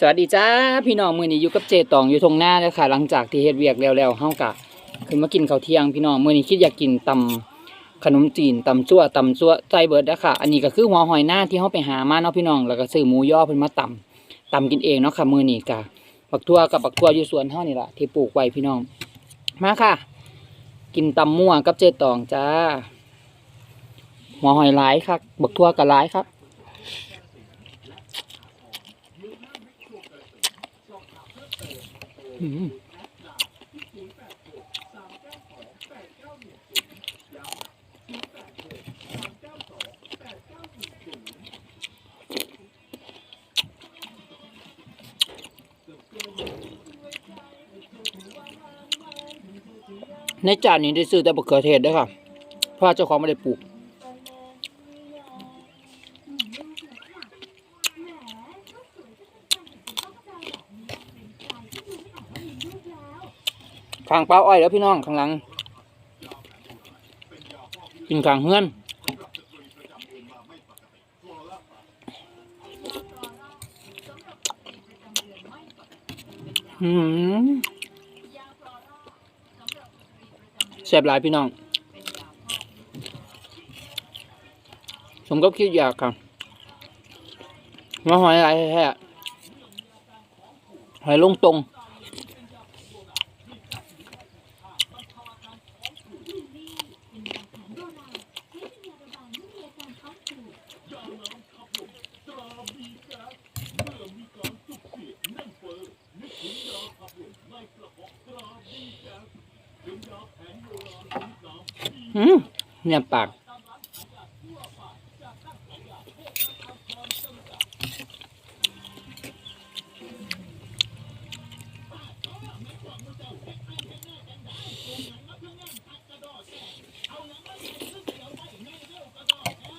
สวัสดีจ้าพี่น้องมือนี้อยู่กับเจตองอยู่ทงหน้าแล้วค่ะ หลังจากที่เฮ็ดเวียกแล้วๆเฮากะขึ้นมากินข้าวเที่ยงพี่น้องมือนี้คิดอยากกินตำขนมจีนตำซั่วตำซั่วใจเบิดแล้วค่ะ อันนี้ก็คือหัวหอยหน้าที่เฮาไปหามาเนาะพี่น้องแล้วก็ซื้อหมูย่อเพิ่นมาตำตำกินเองเนาะค่ะมือนี้กะบักทั่วกับบักทั่วอยู่สวนเฮานี่ล่ะที่ปลูกไว้พี่น้องมาค่ะ กินตำมั่วกับเจตองจ้าหัวหอยหลายครับบักทั่วก็หลายครับ อืม ในจานนี้ได้ซื้อแต่บะเขือเทศด้วยค่ะเพราะเจ้าของไม่ได้ปลูกางเป้าอ้อยแล้วพี่น้องข้างหลังกินข้างเฮือนอืมแซ่บหลายพี่น้องผมก็คิดอยากค่ะมาหอยอะไรแท้ๆหอยลงตรง เนี่ยปาก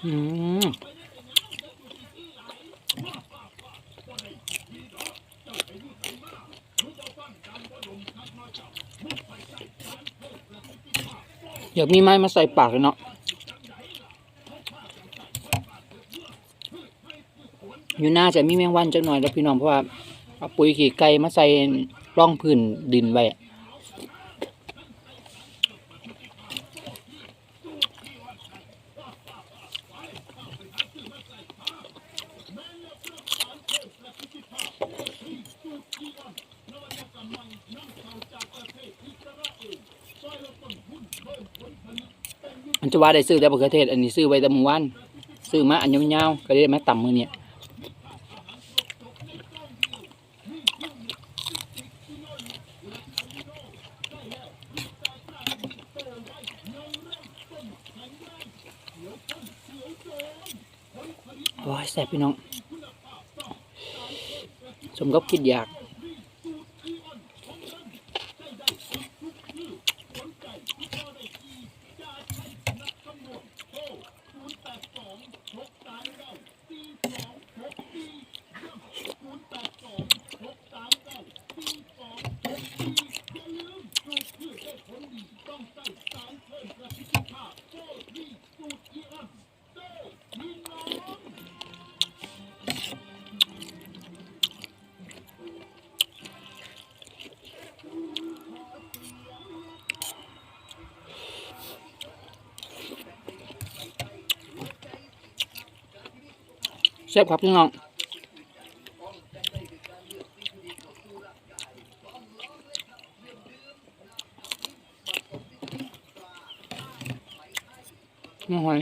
อืม อยากมีไม้มาใส่ปากเลยเนาะอยู่หน้าจะมีแมงวันจักหน่อยแล้วพี่น้องเพราะว่าเอาปุ๋ยขี้ไก่มาใส่ร่องพื้นดินไว้ อันจะว่าได้ซื้อแต่บะเขือเทศ อันนี้ซื้อไว้แต่เมื่อวานซื้อมาอันยาวๆก็เลยมาต่ำมือเนี่ยโอ้ยแสบพี่น้อง สมกับคิดอยาก ซ่บครับพี่น้องน้ำหอย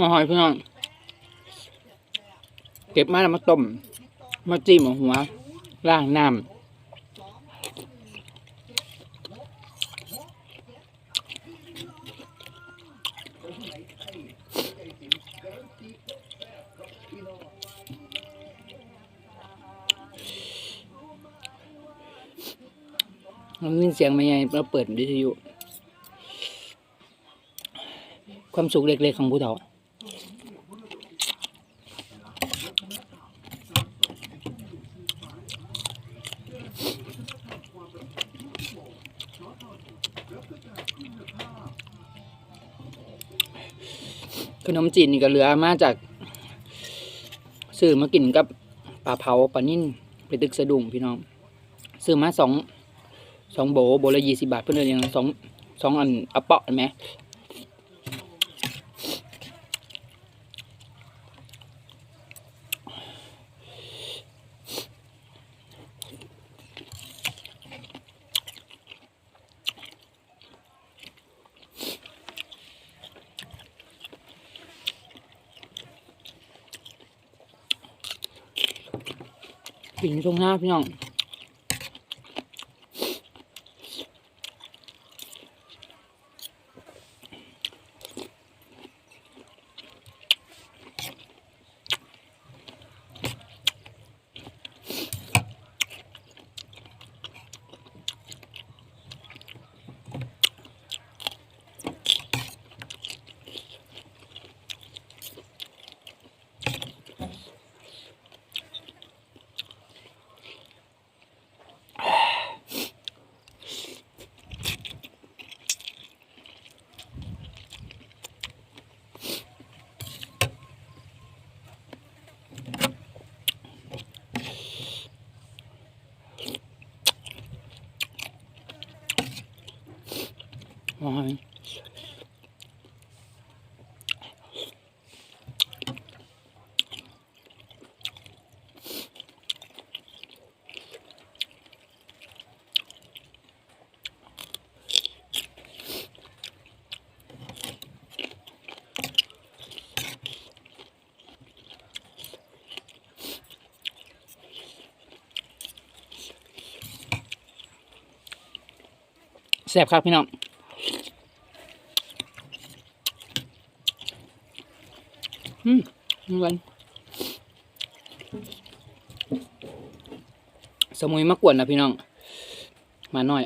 หัวหอยพี่น้องเก็บมาแล้วมาต้มมาจิ้มเอาหัวล่างน้ำมันมีเสียงไม่ใหญ่เราเปิดวิทยุ ความสุขเล็กๆของผู้เฒ่า ขนมจีนนี่ก็เหลือมาจากซื้อมากินกับปลาเผาปลานิ่นไปตึกสะดุ้งพี่น้องซื้อมาสองสองโบโบละยี่สิบาทเพื่อนเลยยังสองสองอันอเปาะเห็นไหม ปิ่งตรงหน้าพี่น้อง โอ้ยแซ่บครับพี่น้ อืมเหมือนสมุยมากวนนะพี่น้อง มาหน่อย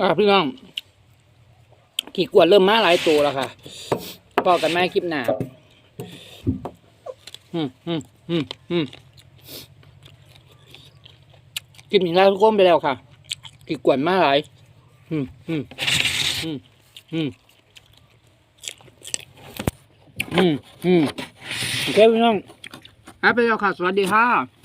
อ่าพี่น้อง ขี่กวนเริ่มมาหลายตัวแล้วค่ะพอกันไหมคลิปหนาอืมอืมอืมอืมคลิปนี้ลาทุกคนไปแล้วค่ะขี่กวนมาหลาย อืมอืมอืมอืมอืมอืมโอเคพี่น้องอะไปแล้วค่ะ สวัสดีค่ะ